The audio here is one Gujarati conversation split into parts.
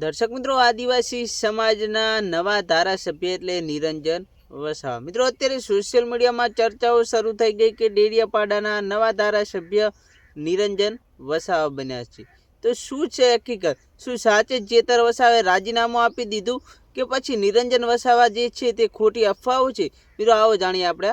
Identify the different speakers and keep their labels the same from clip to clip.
Speaker 1: દર્શક મિત્રો, આદિવાસી સમાજના નવા ધારાસભ્ય એટલે નિરંજન વસાવા. મિત્રો, અત્યારે સોશિયલ મીડિયામાં ચર્ચાઓ શરૂ થઈ ગઈ કે ડેડિયાપાડાના નવા ધારાસભ્ય નિરંજન વસાવા બન્યા છે. તો શું છે હકીકત? શું સાચે જેતર વસાવે રાજીનામું આપી દીધું કે પછી નિરંજન વસાવા જે છે તે ખોટી અફવાઓ છે? મિત્રો, આવો જાણીએ આપણે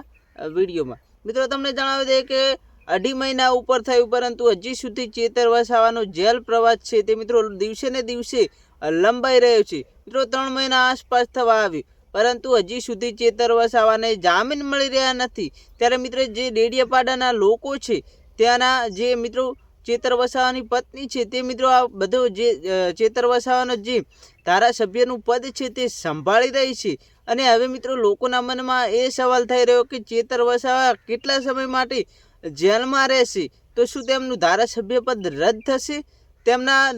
Speaker 1: વિડીયોમાં. મિત્રો, તમને જણાવી દઈએ કે અઢી મહિના ઉપર થયું, પરંતુ હજી સુધી ચેતર વસાવાનો જેલ પ્રવાસ છે તે મિત્રો, દિવસે ને દિવસે લંબાઈ રહ્યો છે. મિત્રો, ત્રણ મહિના આસપાસ થવા આવ્યું. પરંતુ હજી સુધી ચેતર વસાવાને જામીન મળી રહ્યા નથી. ત્યારે મિત્રો, જે ડેડિયાપાડાના લોકો છે, ત્યાંના જે મિત્રો ચેતર વસાવાની પત્ની છે, તે મિત્રો આ બધો જે ચેતર વસાવાનો જે ધારાસભ્યનું પદ છે, તે સંભાળી રહી છે. અને હવે મિત્રો, લોકોના મનમાં એ સવાલ થઈ રહ્યો કે ચેતર વસાવા કેટલા સમય માટે જેલમાં રહેશે? તો શું તેમનું ધારાસભ્ય પદ રદ થશે? તેમના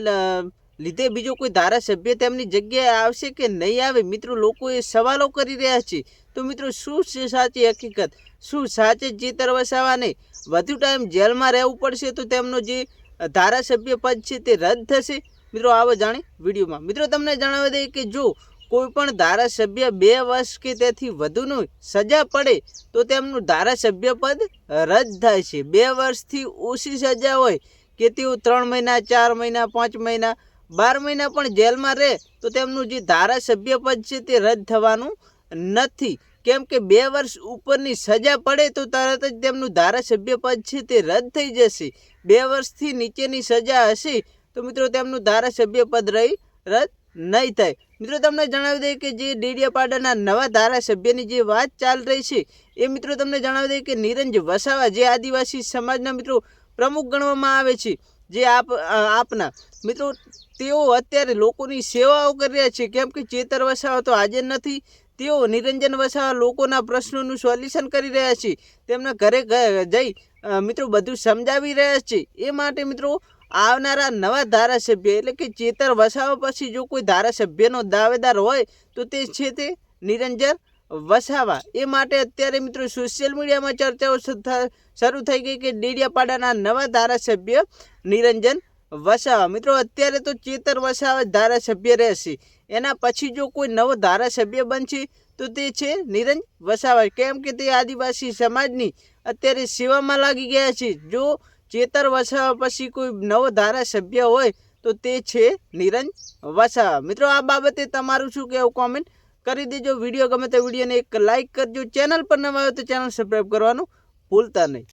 Speaker 1: લીધે બીજો કોઈ ધારાસભ્ય તેમની જગ્યાએ આવશે કે નહીં આવે? મિત્રો, લોકો એ સવાલો કરી રહ્યા છે. તો મિત્રો, શું છે સાચી હકીકત? શું સાચે તરવસાવા વસાવાને? વધુ ટાઈમ જેલમાં રહેવું પડશે તો તેમનો જે ધારાસભ્ય પદ છે તે રદ થશે? મિત્રો, આવો જાણે વિડીયોમાં. મિત્રો, તમને જણાવી દઈએ કે જો કોઈ પણ ધારાસભ્ય બે વર્ષ કે તેથી વધુનું સજા પડે, તો તેમનું ધારાસભ્ય પદ રદ થાય છે. બે વર્ષથી ઓછી સજા હોય કે તેઓ ત્રણ મહિના, ચાર મહિના, પાંચ મહિના બાર મહિના પણ જેલમાં રહે, તો તેમનું જે ધારાસભ્ય પદ છે તે રદ થવાનું નથી. કેમ કે બે વર્ષ ઉપરની સજા પડે તો તરત જ તેમનું ધારાસભ્ય પદ છે તે રદ થઈ જશે. બે વર્ષથી નીચેની સજા હશે, તો મિત્રો તેમનું ધારાસભ્ય પદ રહી રદ નહીં થાય. મિત્રો તમને જણાવી દઈએ કે જે ડેડિયાપાડાના નવા ધારાસભ્યની જે વાત ચાલ રહી છે, એ મિત્રો તમને જણાવી દઈએ કે નિરંજ વસાવા, જે આદિવાસી સમાજના મિત્રો પ્રમુખ ગણવામાં આવે છે જે આપ આપના. મિત્રો, તેઓ અત્યારે લોકોની સેવાઓ કરી રહ્યા છે. કેમ કે ચેતર વસાવા તો હાજર નથી. તેઓ નિરંજન વસાવા લોકોના પ્રશ્નોનું સોલ્યુશન કરી રહ્યા છે. તેમના ઘરે જઈ મિત્રો, બધું સમજાવી રહ્યા છે. એ માટે, મિત્રો, આવનારા નવા ધારાસભ્ય એટલે કે ચેતર વસાવા પછી જો કોઈ ધારાસભ્યનો દાવેદાર હોય તો તે છે તે નિરંજન વસાવા. એ માટે અત્યારે મિત્રો સોશિયલ મીડિયામાં ચર્ચાઓ શરૂ થઈ ગઈ કે ડેડિયાપાડાના નવા ધારાસભ્ય નિરંજન વસાવા. મિત્રો, અત્યારે તો ચેતર વસાવા ધારાસભ્ય રહેશે. એના પછી જો કોઈ નવો ધારાસભ્ય બનશે, તો તે છે નિરંજ વસાવા. કેમ કે તે આદિવાસી સમાજની અત્યારે સેવામાં લાગી ગયા છે. જો ચેતર વસાવા પછી કોઈ નવો ધારાસભ્ય હોય, તો તે છે નિરંજ વસાવા. મિત્રો, આ બાબતે તમારું શું કહેવું? કોમેન્ટ કરી દેજો. વીડિયો ગમે તે વિડીયોને એક લાઇક કરજો. ચેનલ પર નવા હોય તો ચેનલ સબસ્ક્રાઈબ કરવાનું ભૂલતા નહીં.